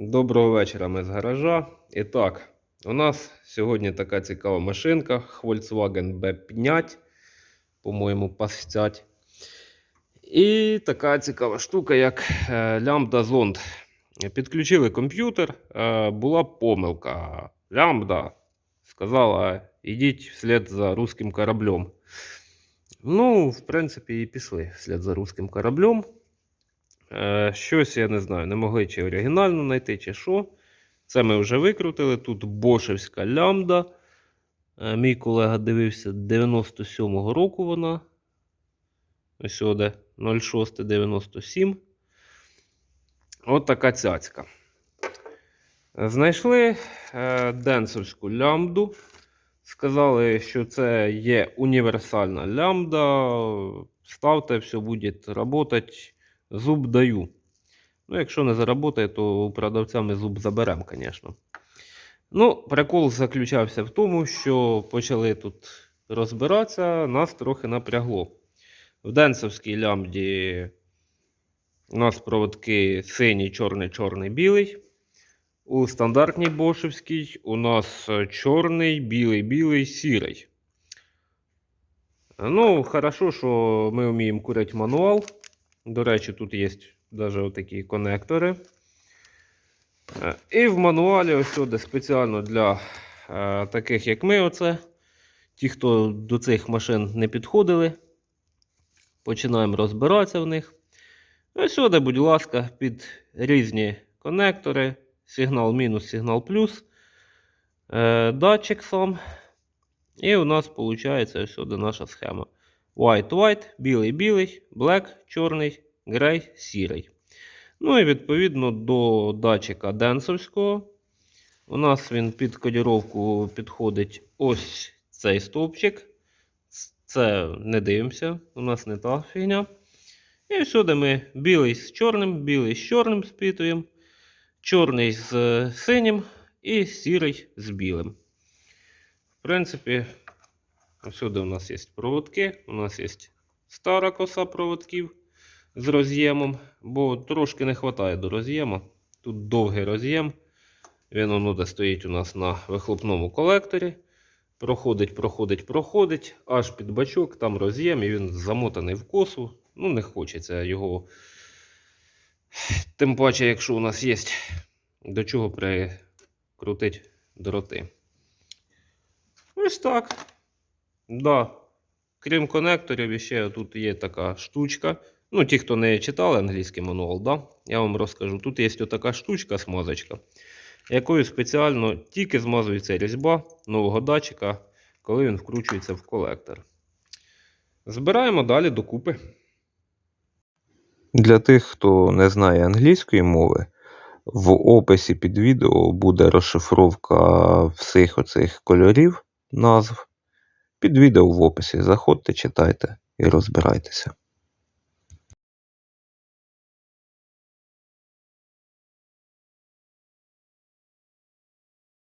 Доброго вечора ми з гаража. І так, у нас сьогодні така цікава машинка Volkswagen B5, по-моєму, PAS І така цікава штука, як е, Lambda Zond. Підключили комп'ютер, е, була помилка. Lambda сказала, ідіть вслід за русським кораблем. Ну, в принципі, і пішли вслід за русським кораблем. Е, Щось я не знаю, не могли чи оригінально знайти, чи що. Це ми вже викрутили. Тут бошевська лямбда. Е, Мій колега дивився 97-го року вона. Ось сюди 0697. От така цяцька. Знайшли е, денсовську лямбду. Сказали, що це є універсальна лямбда. Ставте, все буде працювати. Зуб даю. Ну, якщо не заработає, то у продавця ми зуб заберемо, звісно. Ну, прикол заключався в тому, що почали тут розбиратися, нас трохи напрягло. В Денсовській лямбді у нас проводки синій, чорний, чорний, білий. У стандартній бошевській у нас чорний, білий, білий, сірий. Ну, хорошо, що ми вміємо курити мануал. До речі, тут є навіть такі конектори. Е, І в мануалі ось сюди спеціально для е, таких, як ми, оце. Ті, хто до цих машин не підходили. Починаємо розбиратися в них. Ось сюди, будь ласка, під різні конектори. Сигнал мінус, сигнал плюс. Е, датчик сам. І у нас виходить ось сюди наша схема. White, white, білий, білий, black, чорний, грей, сірий. Ну і відповідно до датчика денсовського. У нас він під кодіровку підходить ось цей стовпчик. Це не дивимося, у нас не та фігня. І всюди ми білий з чорним, білий з чорним спитуємо, чорний з синім і сірий з білим. В принципі, всюди у нас є проводки, у нас є стара коса проводків з роз'ємом, бо трошки не вистачає до роз'єму. Тут довгий роз'єм. Він воно стоїть у нас на вихлопному колекторі. Проходить, проходить, проходить, аж під бачок, там роз'єм, і він замотаний в косу. Ну, не хочеться його. Тим паче, якщо у нас є до чого прикрутити дроти. Ось так. Да. Крім конекторів, ще тут є така штучка. Ну, ті, хто не читали англійський мануал, да? я вам розкажу. Тут є така штучка, смазочка, якою спеціально тільки змазується різьба нового датчика, коли він вкручується в колектор. Збираємо далі докупи. Для тих, хто не знає англійської мови, в описі під відео буде розшифровка всіх оцих кольорів, назв. Під відео в описі заходьте, читайте і розбирайтеся.